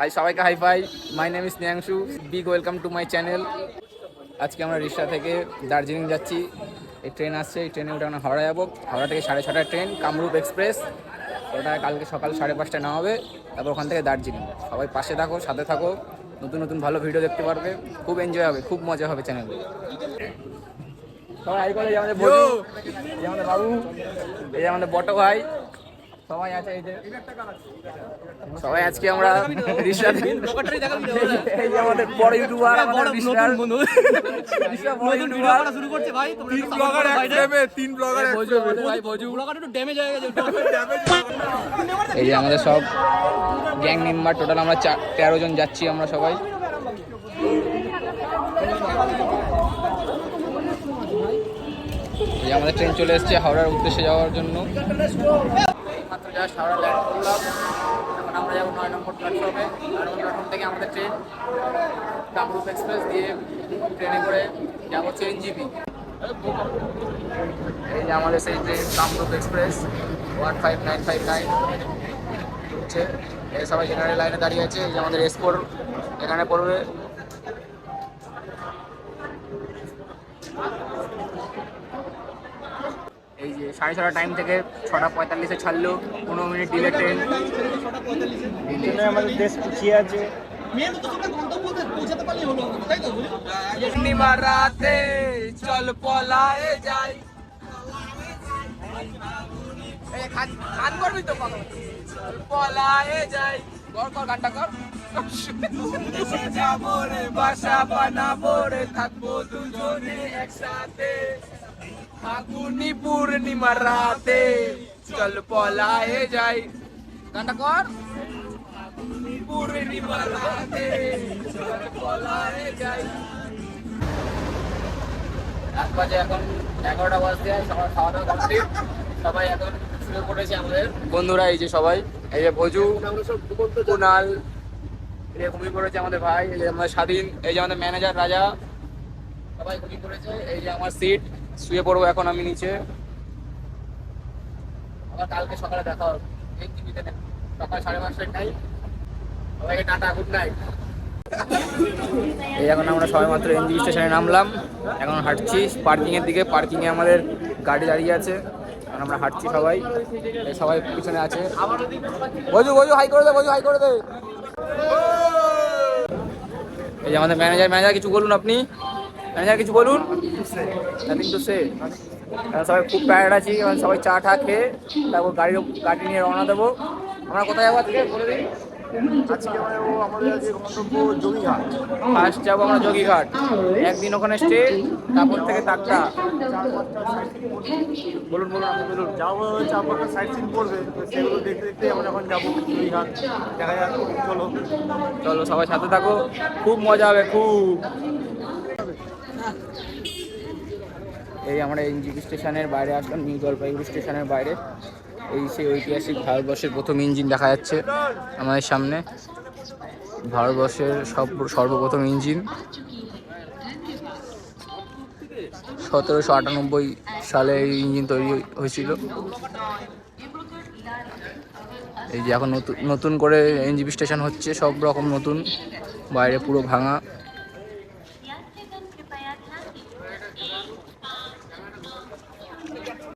High সবাইকে hi fi my name is Snehangshu big welcome to my channel আজকে আমরা রিক্সা থেকে দার্জিলিং যাচ্ছি। এই ট্রেন আসছে এই ট্রেনে ওটা আমরা হাওড়া যাব। হাওড়া থেকে সাড়ে ছটার ট্রেন কামরূপ এক্সপ্রেস ওটা কালকে সকাল সাড়ে পাঁচটায় হবে। তারপর ওখান থেকে দার্জিলিং। সবাই পাশে থাকো সাথে থাকো। নতুন নতুন ভালো ভিডিও দেখতে পারবে। খুব এনজয় হবে খুব মজা হবে চ্যানেলে সবাই করে যে আমাদের বাবু এই আমাদের বটো ভাই। সবাই আছে এই যে। সবাই আজকে আমরা রিক্সা এই যে আমাদের বড় ইউটিউবার আমাদের বড় ইউটিউবার। শুরু করছে ভাই তোমরা তিন ব্লগার এক তিন ব্লগার এক ভোজু ভোজু ভাই ভোজু ব্লগার একটু ড্যামেজ হয়ে গেছে এই যে আমাদের সব গ্যাং মেম্বার টোটাল আমরা চা- তেরো জন যাচ্ছি আমরা সবাই। এই আমাদের ট্রেন চলে এসেছে হাওড়ার উদ্দেশ্যে যাওয়ার জন্য। জাস্ট হাওড়া ল্যান্ড করলাম এখন আমরা যাব নয় নম্বর প্ল্যাটফর্মে নয় নম্বর প্ল্যাটফর্ম থেকে আমাদের ট্রেন কামরূপ এক্সপ্রেস দিয়ে ট্রেনে করে যাব চেনজিবি এই যে আমাদের সেই train Kamrup express one five nine five nine ঢুকছে এই সবাই জেনারেল লাইনে দাঁড়িয়ে আছে। এই যে আমাদের এসপোর এখানে পড়বে। এই যে সাড়ে ছটা টাইম থেকে ছটা পঁয়তাল্লিশে ছাড়লো পনেরো মিনিট ডিলে ট্রেন আমাদের দেশ পিছিয়ে আছে। রাতে চল পলায়ে যাই। গান করবি তো পলায়ে যাই। কর কর গানটা কর। দেশে যাব রে বাসা বানাবো রে থাকব দুজনে একসাথে। ফাগুনি পূর্ণিমা রাতে। চল পলায়ে যাই। গানটা কর। পূর্ণিমা রাতে। চল পলায়ে যাই। এক বাজে এখন এগারোটা বাজতে সবার খাওয়া দাওয়া কমপ্লিট। সবাই এখন বন্ধুরা, এই যে সবাই, এই যে ভজু, কুনাল, এই যে ঘুমিয়ে পড়েছে আমাদের ভাই, এই যে আমাদের স্বাধীন, এই যে আমাদের ম্যানেজার রাজা, সবাই ঘুমিয়ে পড়েছে এই যে আমার সিট শুয়ে পড়ব এখন আমি নিচে। আবার কালকে সকালে দেখা হবে। সকাল সাড়ে পাঁচটায় টাইম সবাইকে টাটা গুড নাইট এই এখন আমরা সবাই মাত্র এনজি স্টেশনে নামলাম। এখন হাঁটছি পার্কিং এর দিকে পার্কিং এ আমাদের গাড়ি দাঁড়িয়ে আছে। এখন আমরা হাঁটছি সবাই সবাই পিছনে আছে। বজু বজু হাই করে দে, বজু হাই করে দে। এই যে আমাদের ম্যানেজার ম্যানেজার কিছু বলুন আপনি? ম্যানেজার কিছু বলুন? নাথিং টু সে সবাই খুব টায়ার্ড আছি এখন সবাই চা টা খেয়ে তারপর গাড়ি গাড়ি নিয়ে রওনা দেবো। আমরা কোথায় যাব আজকে? বলে দিই। আজকে মানে ও আমাদের আজকে গন্তব্য যোগীঘাট। ফার্স্ট যাব আমরা যোগীঘাট। একদিন ওখানে স্টে তারপর থেকে টাকটা বলুন বলুন আপনি বলুন। যাব চার পাঁচটা সাইড সিন তো সেগুলো দেখতে দেখতে আমরা এখন যাব যোগীঘাট দেখা যাক চলো। চলো সবাই সাথে থাকো। খুব মজা হবে খুব। এই আমরা এনজিপি স্টেশনের বাইরে আসলাম নিউ জলপাইগুড়ি স্টেশনের বাইরে। এই সেই ঐতিহাসিক ভারতবর্ষের প্রথম ইঞ্জিন দেখা যাচ্ছে আমাদের সামনে। ভারতবর্ষের সব সর্বপ্রথম ইঞ্জিন। সতেরোশো আটানব্বই সালে এই ইঞ্জিন তৈরি হয়েছিল। এই যে এখন নতুন নতুন করে এনজিপি স্টেশন হচ্ছে, সব রকম নতুন, বাইরে পুরো ভাঙা।